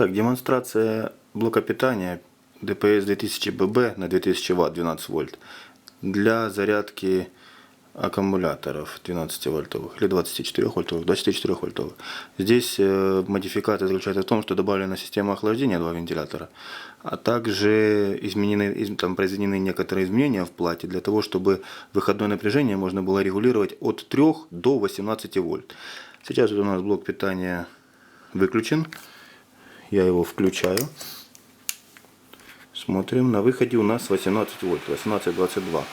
Так, демонстрация блока питания ДПС 2000 ББ на 2000 Вт 12 вольт для зарядки аккумуляторов 12 вольтовых или 24 вольтовых, 24 вольтовых. Здесь э, модификация заключается в том, что добавлена система охлаждения два вентилятора, а также изменены, из- там произведены некоторые изменения в плате для того, чтобы выходное напряжение можно было регулировать от 3 до 18 вольт. Сейчас вот у нас блок питания выключен. Я его включаю. Смотрим. На выходе у нас 18 вольт, 18-22.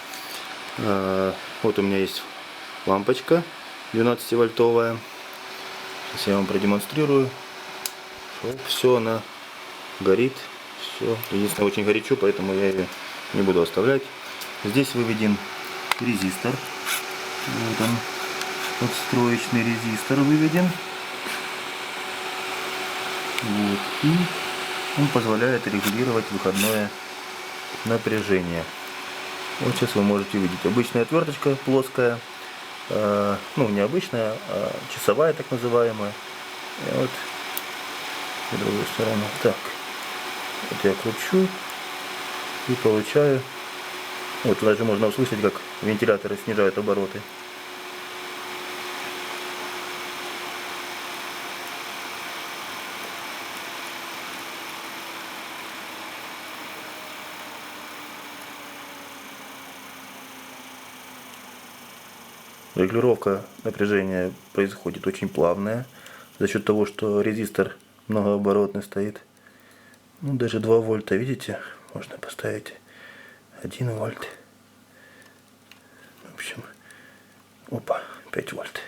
Э, Вот у меня есть лампочка 12 вольтовая. Сейчас я вам продемонстрирую. Все, она горит. Все. Единственное, очень горячо, поэтому я ее не буду оставлять. Здесь выведен резистор. Вот он. Подстроечный резистор выведен. Вот. И он позволяет регулировать выходное напряжение. Вот сейчас вы можете увидеть обычная отверточка плоская, э, ну не обычная, а часовая так называемая. И вот с другой стороны. Так, вот я кручу и получаю. Вот даже можно услышать, как вентиляторы снижают обороты. Регулировка напряжения происходит очень плавная за счет того, что резистор многооборотный стоит. Ну, даже 2 вольта, видите, можно поставить 1 вольт. В общем, опа, 5 вольт.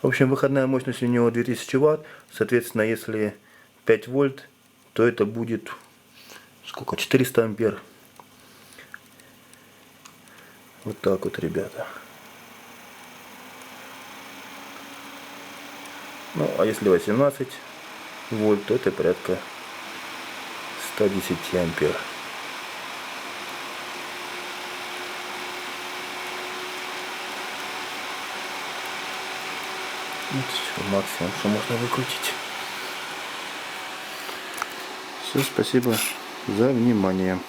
В общем, выходная мощность у него 2000 ватт. Соответственно, если 5 вольт, то это будет сколько? 400 ампер. Вот так вот, ребята. Ну, а если 18 вольт, то это порядка 110 ампер. Вот всё, максимум, что можно выкрутить. Все, спасибо за внимание.